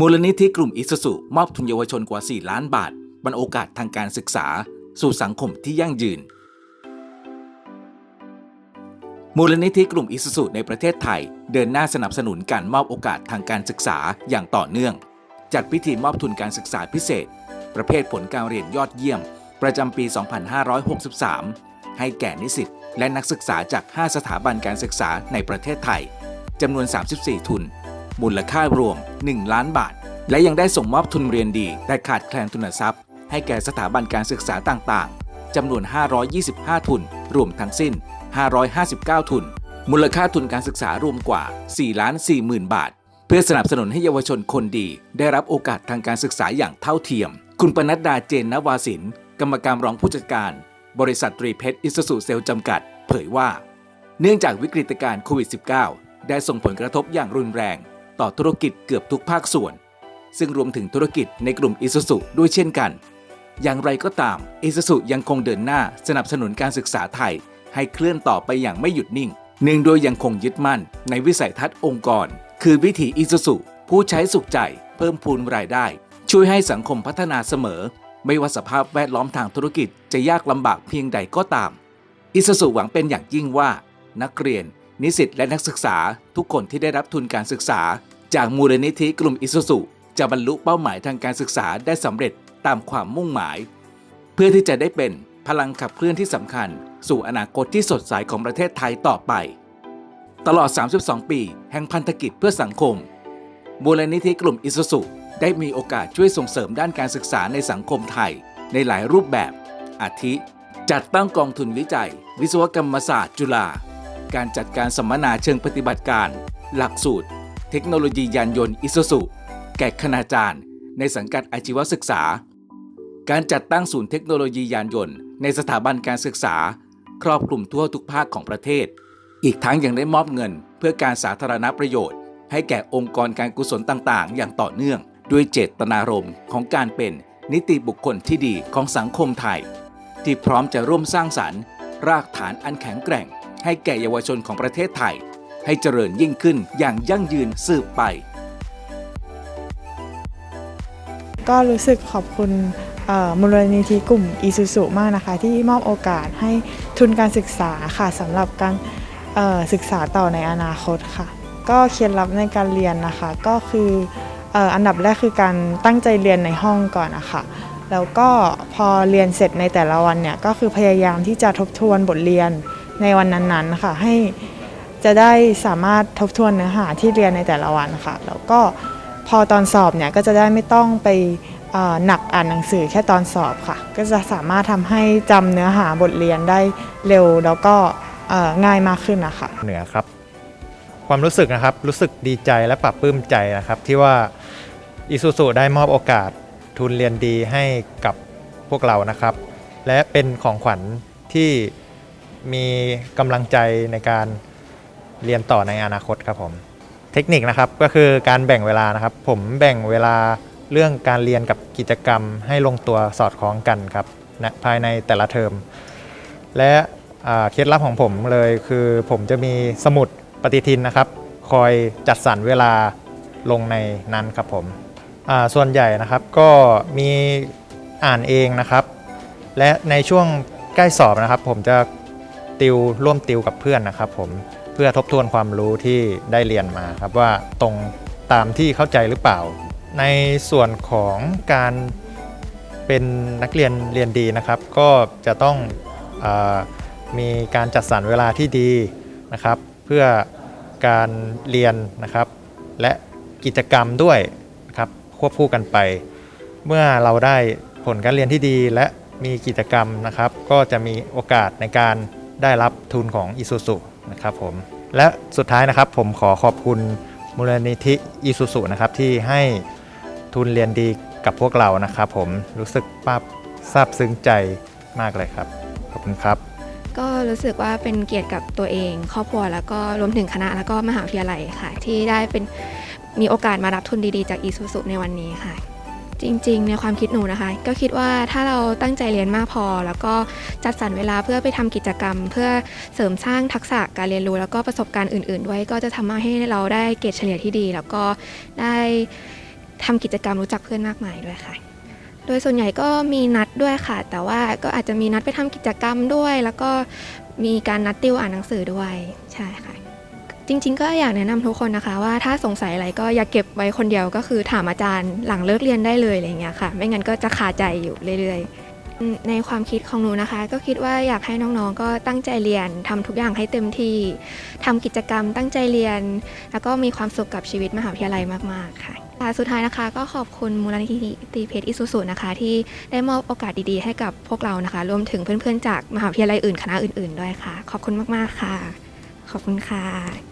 มูลนิธิกลุ่มอิสุสุมอบทุนเยาวชนกว่า 4 ล้านบาทบรรโอกาสทางการศึกษา สู่สังคมที่ยั่งยืน มูลนิธิกลุ่มอิสุสุในประเทศไทย เดินหน้าสนับสนุนการมอบโอกาสทางการศึกษาอย่างต่อเนื่อง จัดพิธีมอบทุนการศึกษาพิเศษ ประเภทผลการเรียนยอดเยี่ยม ประจำปี 2563 ให้แก่นิสิตและนักศึกษาจาก 5 สถาบันการศึกษาในประเทศไทยจำนวน 34 ทุน มูลค่ารวม 1 ล้านบาท และยังได้ส่งมอบทุนเรียนดี แต่ขาดแคลนทุนทรัพย์ ให้แก่สถาบันการศึกษาต่างๆจำนวน 525 ทุน รวมทั้งสิ้น 559 ทุน มูลค่าทุนการศึกษารวมกว่า4ล้าน4หมื่นบาท เพื่อสนับสนุนให้เยาวชนคนดี ได้รับโอกาสทางการศึกษาอย่างเท่าเทียม คุณปนัดดาเจนนวาสินกรรมการรองผู้จัดการ บริษัทตรีเพชรอิสสุเซลจำกัด เผยว่า เนื่องจากวิกฤตการณ์โควิด -19 ได้ส่งผลกระทบอย่างรุนแรง ต่อธุรกิจเกือบทุกภาคส่วน ซึ่งรวมถึงธุรกิจในกลุ่มอิสุสุด้วยเช่นกัน อย่างไรก็ตามอิสุสุยังคงเดินหน้าสนับสนุนการศึกษาไทย ให้เคลื่อนต่อไปอย่างไม่หยุดนิ่ง เนื่องโดยยังคงยึดมั่นในวิสัยทัศน์องค์กร คือวิถีอิสุสุผู้ใช้สุขใจ เพิ่มพูนรายได้ ช่วยให้สังคมพัฒนาเสมอ ไม่ว่าสภาพแวดล้อมทางธุรกิจจะยากลำบากเพียงใดก็ตามอิสุสุหวังเป็นอย่างยิ่งว่า นักเรียนนิสิตและนักศึกษาทุกคนที่ได้รับทุนการศึกษา จากมูลนิธิกลุ่มอิสสุจะบรรลุเป้าหมายทางการศึกษาได้สำเร็จตามความมุ่งหมาย เพื่อที่จะได้เป็นพลังขับเคลื่อนที่สำคัญ สู่อนาคตที่สดใสของประเทศไทยต่อไป ตลอด 32 ปี แห่งพันธกิจเพื่อสังคมมูลนิธิกลุ่มอิสสุได้มีโอกาสช่วยส่งเสริมด้านการศึกษาในสังคมไทย ในหลายรูปแบบ อาทิ จัดตั้งกองทุนวิจัย วิศวกรรมศาสตร์จุฬาการจัดการสัมมนาเชิงปฏิบัติการ หลักสูตร เทคโนโลยียานยนต์อิสุสุแก่คณาจารย์ ในสังกัดอาชีวศึกษา การจัดตั้งศูนย์เทคโนโลยียานยนต์ ในสถาบันการศึกษา ครอบคลุมทั่วทุกภาคของประเทศ อีกทั้งยังได้มอบเงิน เพื่อการสาธารณประโยชน์ ให้แก่องค์กรการกุศลต่างๆ อย่างต่อเนื่อง ด้วยเจตนารมณ์ของการเป็นนิติบุคคลที่ดีของสังคมไทย ที่พร้อมจะร่วมสร้างสรรค์ รากฐานอันแข็งแกร่ง ให้แก่เยาวชนของประเทศไทย ให้เจริญยิ่งขึ้นอย่างยั่งยืนสืบไป ก็รู้สึกขอบคุณมูลนิธิกลุ่มอีซูซูมากนะคะ ที่มอบโอกาสให้ทุนการศึกษาค่ะสำหรับการศึกษาต่อในอนาคตค่ะ ก็เคล็ดลับในการเรียนนะคะก็คืออ่ออันดับแรกคือการตั้งใจเรียนในห้องก่อนนะคะแล้วก็พอเรียนเสร็จในแต่ละวันเนี่ยก็คือพยายามที่จะทบทวนบทเรียนในวันนั้นๆค่ะให้ จะได้สามารถทบทวนเนื้อหาที่เรียนในแต่ละวันค่ะ แล้วก็พอตอนสอบเนี่ยก็จะได้ไม่ต้องไปหนักอ่านหนังสือแค่ตอนสอบค่ะ ก็จะสามารถทำให้จำเนื้อหาบทเรียนได้เร็วแล้วก็ง่ายมากขึ้นนะคะเหนือครับ ความรู้สึกนะครับรู้สึกดีใจและปรับปลื้มใจนะครับ ที่ว่าอิซูซูได้มอบโอกาสทุนเรียนดีให้กับพวกเรานะครับ และเป็นของขวัญที่มีกำลังใจในการ เรียนต่อในอนาคตครับผม เทคนิคนะครับก็คือการแบ่งเวลานะครับ ผมแบ่งเวลาเรื่องการเรียนกับกิจกรรมให้ลงตัวสอดคล้องกันครับนะภายในแต่ละเทอม และเคล็ดลับของผมเลยคือผมจะมีสมุดปฏิทินนะครับ คอยจัดสรรเวลาลงในนั้นครับผมส่วนใหญ่นะครับก็มีอ่านเองนะครับ และในช่วงใกล้สอบนะครับ ผมจะติวร่วมติวกับเพื่อนนะครับผม เพื่อทบทวนความรู้ที่ได้เรียนมาครับว่าตรงตามที่เข้าใจหรือเปล่า ในส่วนของการเป็นนักเรียนเรียนดีนะครับ ก็จะต้องอมีการจัดสรรเวลาที่ดีนะครับ เพื่อการเรียนนะครับ และกิจกรรมด้วยนะครับควบคู่กันไป เมื่อเราได้ผลการเรียนที่ดีและมีกิจกรรมนะครับ ก็จะมีโอกาสในการได้รับทุนของอิซูซุ นะครับผมและสุดท้ายนะครับผมขอขอบคุณมูลนิธิอิซูซุนะครับที่ให้ทุนเรียนดีกับพวกเรานะครับผมรู้สึกปลาบซาบซึ้งใจมากเลยครับ ขอบคุณครับ ก็รู้สึกว่าเป็นเกียรติกับตัวเอง ครอบครัวแล้วก็รวมถึงคณะแล้วก็มหาวิทยาลัยค่ะ ที่ได้เป็นมีโอกาสมารับทุนดีๆ จากอีซูซุในวันนี้ค่ะ จริงๆ ในความคิดหนูนะคะ ก็คิดว่าถ้าเราตั้งใจเรียนมากพอ แล้วก็จัดสรรเวลาเพื่อไปทำกิจกรรม เพื่อเสริมสร้างทักษะการเรียนรู้ แล้วก็ประสบการณ์อื่นๆ ด้วยก็จะทำให้เราได้เกรดเฉลี่ยที่ดี แล้วก็ได้ทำกิจกรรมรู้จักเพื่อนมากมายด้วยค่ะ โดยส่วนใหญ่ก็มีนัดด้วยค่ะ แต่ว่าก็อาจจะมีนัดไปทำกิจกรรมด้วย แล้วก็มีการนัดติวอ่านหนังสือด้วยใช่ค่ะ จริง ๆ ก็อยากแนะนำทุกคนนะคะว่าถ้าสงสัยอะไรก็อย่าเก็บไว้คนเดียวก็คือถามอาจารย์หลังเลิกเรียนได้เลยอะไรอย่างเงี้ยค่ะ ไม่งั้นก็จะคาใจอยู่เรื่อยๆ ในความคิดของหนูนะคะ ก็คิดว่าอยากให้น้องๆ ก็ตั้งใจเรียนทำทุกอย่างให้เต็มที่ทำกิจกรรมตั้งใจเรียน แล้วก็มีความสุขกับชีวิตมหาวิทยาลัยมากๆค่ะค่ะสุดท้ายนะคะก็ขอบคุณมูลนิธิตีเพชรอิสุสุนะคะ ที่ได้มอบโอกาสดีๆ ให้กับพวกเรานะคะ รวมถึงเพื่อนๆ จากมหาวิทยาลัยอื่นคณะอื่นๆ ด้วยค่ะ ขอบคุณมากๆค่ะ ขอบคุณค่ะ